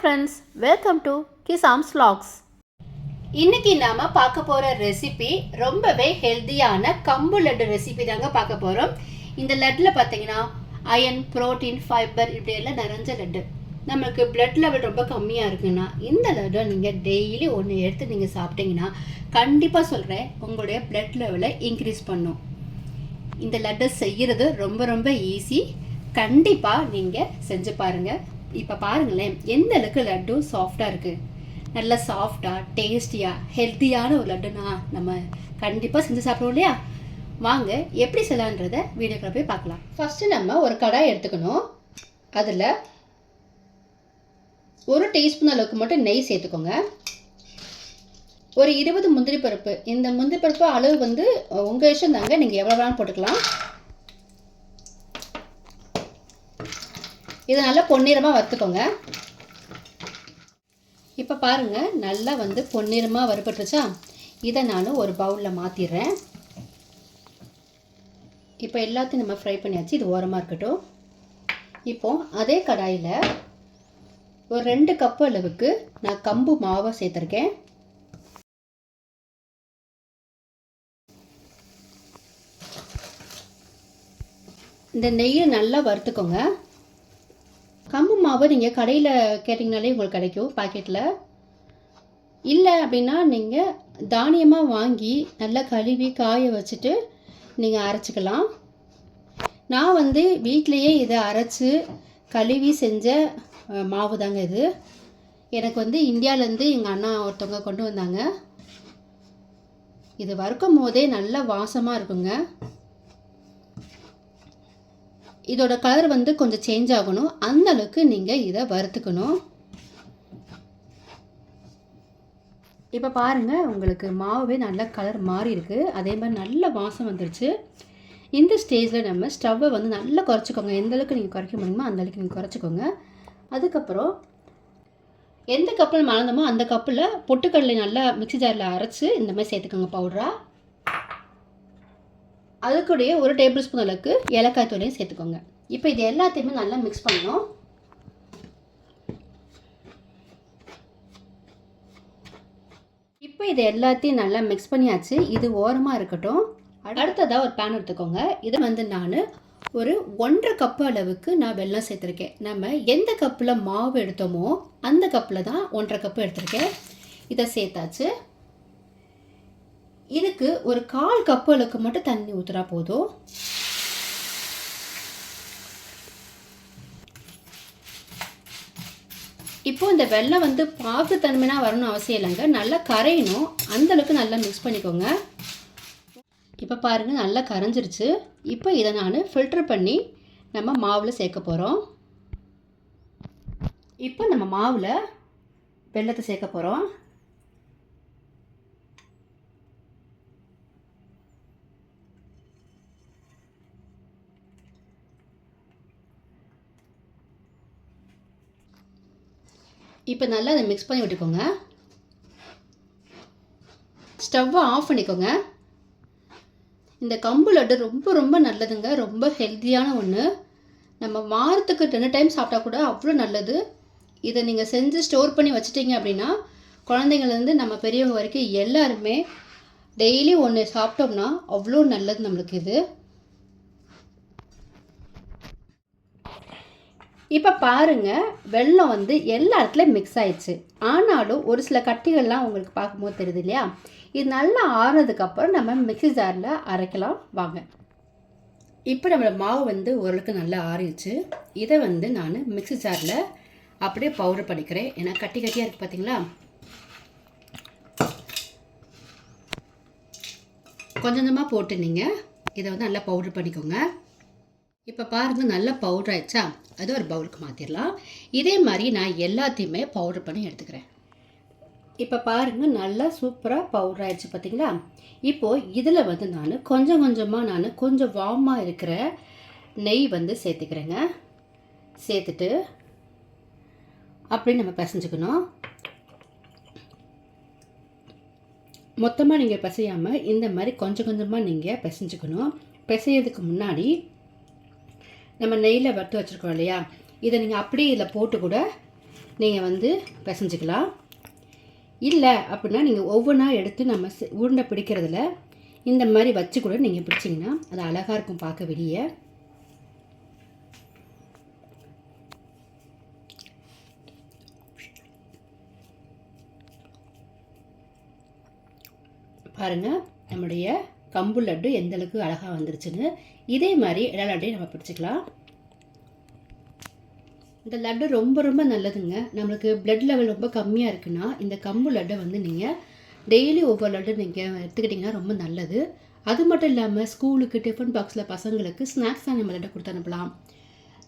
Friends welcome to Kisam's slacks இன்னைக்கு நாம பார்க்க போற ரெசிபி ரொம்பவே ஹெல்தியான கம்பு லட்டு ரெசிபி தாங்க பார்க்க போறோம். இந்த லட்டில் பார்த்தீங்கன்னா அயன் புரோட்டீன் ஃபைபர் இப்படி எல்லாம் நிறைஞ்ச லட்டு. நம்மளுக்கு பிளட் லெவல் ரொம்ப கம்மியாக இருக்குன்னா இந்த லட்டை நீங்கள் டெய்லி ஒன்று எடுத்து நீங்கள் சாப்பிட்டீங்கன்னா கண்டிப்பாக சொல்கிறேன் உங்களுடைய பிளட் லெவலை இன்க்ரீஸ் பண்ணும். இந்த லட்டை செய்கிறது ரொம்ப ரொம்ப ஈஸி கண்டிப்பாக நீங்கள் செஞ்சு பாருங்கள் இப்போ பாருங்களேன் எந்த அளவுக்கு லட்டு சாஃப்டாக இருக்குது நல்ல சாஃப்டாக டேஸ்டியாக ஹெல்த்தியான ஒரு லட்டுனா நம்ம கண்டிப்பாக செஞ்சு சாப்பிடுவோம் இல்லையா? வாங்க எப்படி செய்யலான்றத வீடியோக்குள்ள போய் பார்க்கலாம். ஃபஸ்ட்டு நம்ம ஒரு கடாய் எடுத்துக்கணும். அதில் ஒரு டீஸ்பூன் அளவுக்கு மட்டும் நெய் சேர்த்துக்கோங்க. ஒரு இருபது முந்திரி பருப்பு. இந்த முந்திரி பருப்பு அளவு வந்து உங்கள் இஷ்டம் தாங்க நீங்கள் எவ்வளோ வேணாலும் போட்டுக்கலாம். இது நல்லா பொன்னிறமாக வறுத்துக்கோங்க. இப்போ பாருங்கள் நல்லா வந்து பொன்னிறமாக வறுபட்டுருச்சா? இதை நான் ஒரு பவுலில் மாற்றிடுறேன் இப்போ எல்லாத்தையும் நம்ம ஃப்ரை பண்ணியாச்சு இது ஓரமாக இருக்கட்டும். இப்போ அதே கடாயில் ஒரு ரெண்டு கப்பு அளவுக்கு நான் கம்பு மாவை சேர்த்துருக்கேன். இந்த நெய்யை நல்லா வறுத்துக்கோங்க. மாவு நீங்கள் கடையில் கேட்டிங்கனாலே உங்களுக்கு கிடைக்கும் பாக்கெட்டில் இல்லை அப்படின்னா நீங்கள் தானியமாக வாங்கி நல்லா கழுவி காய வச்சுட்டு நீங்கள் அரைச்சிக்கலாம். நான் வந்து வீட்டிலையே இதை அரைச்சி கழுவி செஞ்ச மாவு தாங்க இது. எனக்கு வந்து இந்தியாவிலேருந்து எங்கள் அண்ணா ஒருத்தவங்க கொண்டு வந்தாங்க. இது வறுக்கும் போதே நல்ல வாசமாக இருக்குங்க. இதோட கலர் வந்து கொஞ்சம் சேஞ்ச் ஆகணும். அந்த அளவுக்கு நீங்கள் இதை வறுத்துக்கணும். இப்போ பாருங்கள் உங்களுக்கு மாவே நல்ல கலர் மாறி இருக்கு. அதே மாதிரி நல்ல வாசம் வந்துருச்சு. இந்த ஸ்டேஜில் நம்ம ஸ்டவ்வை வந்து நல்லா குறைச்சிக்கோங்க. எந்த அளவுக்கு நீங்கள் குறைக்க முடியுமோ அந்த அளவுக்கு நீங்கள் குறைச்சிக்கோங்க. அதுக்கப்புறம் எந்த கப்பில் மறந்தோமோ அந்த கப்பில் பொட்டுக்கடலை நல்லா மிக்ஸி ஜாரில் அரைச்சி இந்த மாதிரி சேர்த்துக்கோங்க பவுடராக அதுக்குடைய ஒரு டேபிள் ஸ்பூன் அளவுக்கு ஏலக்காய் தூளையும் சேர்த்துக்கோங்க. இப்போ இது எல்லாத்தையுமே நல்லா மிக்ஸ் பண்ணணும். இப்போ இது எல்லாத்தையும் நல்லா மிக்ஸ் பண்ணியாச்சு. இது ஓரமாக இருக்கட்டும். அடுத்ததாக ஒரு பேன் எடுத்துக்கோங்க. இதை வந்து நான் ஒரு ஒன்றரை கப்பு அளவுக்கு நான் வெல்லம் சேர்த்துருக்கேன். நம்ம எந்த கப்பில் மாவு எடுத்தோமோ அந்த கப்பில் தான் ஒன்றரை கப்பு எடுத்திருக்கேன். இதை சேர்த்தாச்சு. இதுக்கு ஒரு கால் கப்பு அளவுக்கு மட்டும் தண்ணி ஊற்றுறா போதும். இப்போ இந்த வெள்ளம் வந்து பாகு தன்மைனா வரணும் அவசியம் இல்லைங்க. நல்லா கரையணும். அந்த அளவுக்கு நல்லா மிக்ஸ் பண்ணிக்கோங்க. இப்போ பாருங்கள் நல்லா கரைஞ்சிருச்சு. இப்போ இதை நான் ஃபில்டர் பண்ணி நம்ம மாவில் சேர்க்க போகிறோம் இப்போ நம்ம மாவில் வெள்ளத்தை சேர்க்க போகிறோம் இப்போ நல்லா அதை மிக்ஸ் பண்ணி விட்டுக்கோங்க. ஸ்டவ்வை ஆஃப் பண்ணிக்கோங்க. இந்த கம்பு லட்டு ரொம்ப ரொம்ப நல்லதுங்க. ரொம்ப ஹெல்த்தியான ஒன்று நம்ம வாரத்துக்கு ரெண்டு டைம் சாப்பிட்டா கூட அவ்வளோ நல்லது. இதை நீங்கள் செஞ்சு ஸ்டோர் பண்ணி வச்சுட்டீங்க அப்படின்னா குழந்தைங்கள்லேருந்து நம்ம பெரியவங்க வரைக்கும் எல்லாருமே டெய்லி ஒன்று சாப்பிட்டோம்னா அவ்வளோ நல்லது நம்மளுக்கு இது. இப்போ பாருங்கள் வெல்லம் வந்து எல்லா இடத்துலையும் மிக்ஸ் ஆயிடுச்சு. ஆனாலும் ஒரு சில கட்டிகள்லாம் உங்களுக்கு பார்க்கும்போது தெரியுது இல்லையா? இது நல்லா ஆறுனதுக்கப்புறம் நம்ம மிக்ஸி ஜாரில் அரைக்கலாம். வாங்க. இப்போ நம்மளோட மாவு வந்து ஓரளவுக்கு நல்லா ஆறிடுச்சு. இதை வந்து நான் மிக்ஸி ஜாரில் அப்படியே பவுடர் பண்ணிக்கிறேன். ஏன்னா கட்டி கட்டியாக இருக்குது பார்த்தீங்களா கொஞ்சம் கொஞ்சமாக போட்டு நீங்கள் இதை வந்து நல்லா பவுடர் பண்ணிக்கோங்க. இப்போ பாருங்கள் நல்லா பவுடர் ஆயிடுச்சா? அது ஒரு பவுலுக்கு மாற்றிடலாம் இதே மாதிரி நான் எல்லாத்தையுமே பவுடர் பண்ணி எடுத்துக்கிறேன். இப்போ பாருங்கள் நல்லா சூப்பராக பவுடர் ஆயிடுச்சு பார்த்தீங்களா இப்போது இதில் வந்து நான் கொஞ்சம் கொஞ்சமாக நான் கொஞ்சம் வார்மாக இருக்கிற நெய் வந்து சேர்த்துக்கிறேங்க. சேர்த்துட்டு அப்படி நம்ம பிசைஞ்சுக்கணும். மொத்தமாக நீங்கள் பிசையாமல் இந்த மாதிரி கொஞ்சம் கொஞ்சமாக நீங்கள் பிசைஞ்சுக்கணும். பிசையதுக்கு முன்னாடி நம்ம நெய்யில் வறுத்து வச்சுருக்கோம் இல்லையா? இதை நீங்கள் அப்படியே இதில் போட்டு கூட நீங்கள் வந்து பிசைஞ்சிக்கலாம். இல்லை அப்படின்னா நீங்கள் ஒவ்வொன்றா எடுத்து நம்ம உருண்டை பிடிக்கிறதுல இந்த மாதிரி வச்சு கூட நீங்கள் பிடிச்சிங்கன்னா அது அழகாக இருக்கும் பார்க்க வெளியே. பாருங்கள் நம்முடைய கம்பு லட்டு எந்த அளவுக்கு அழகாக வந்துருச்சுன்னு இதே மாதிரி எல்லா லட்டையும் நம்ம பிடிச்சிக்கலாம். இந்த லட்டு ரொம்ப ரொம்ப நல்லதுங்க. நம்மளுக்கு பிளட் லெவல் ரொம்ப கம்மியாக இருக்குன்னா இந்த கம்பு லட்டை வந்து நீங்கள் டெய்லி ஒவ்வொரு லட்டு நீங்கள் எடுத்துக்கிட்டிங்கன்னா ரொம்ப நல்லது. அது மட்டும் இல்லாமல் ஸ்கூலுக்கு டிஃபன் பாக்ஸில் பசங்களுக்கு ஸ்நாக்ஸாக நம்ம லட்டை கொடுத்து அனுப்பலாம்.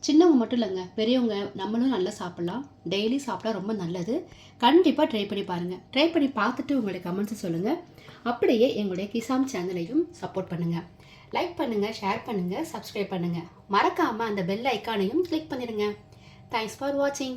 சின்னவங்க மட்டும் இல்லைங்க பெரியவங்க நம்மளும் நல்லா சாப்பிட்லாம். டெய்லி சாப்பிட்டா ரொம்ப நல்லது. கண்டிப்பாக ட்ரை பண்ணி பாருங்கள் ட்ரை பண்ணி பார்த்துட்டு உங்களுடைய கமெண்ட்ஸை சொல்லுங்கள் அப்படியே எங்களுடைய கிசாம் சேனலையும் சப்போர்ட் பண்ணுங்கள் லைக் பண்ணுங்கள் ஷேர் பண்ணுங்கள் சப்ஸ்கிரைப் பண்ணுங்கள் மறக்காமல் அந்த பெல் ஐக்கானையும் கிளிக் பண்ணிடுங்க. தேங்க்ஸ் ஃபார் வாட்சிங்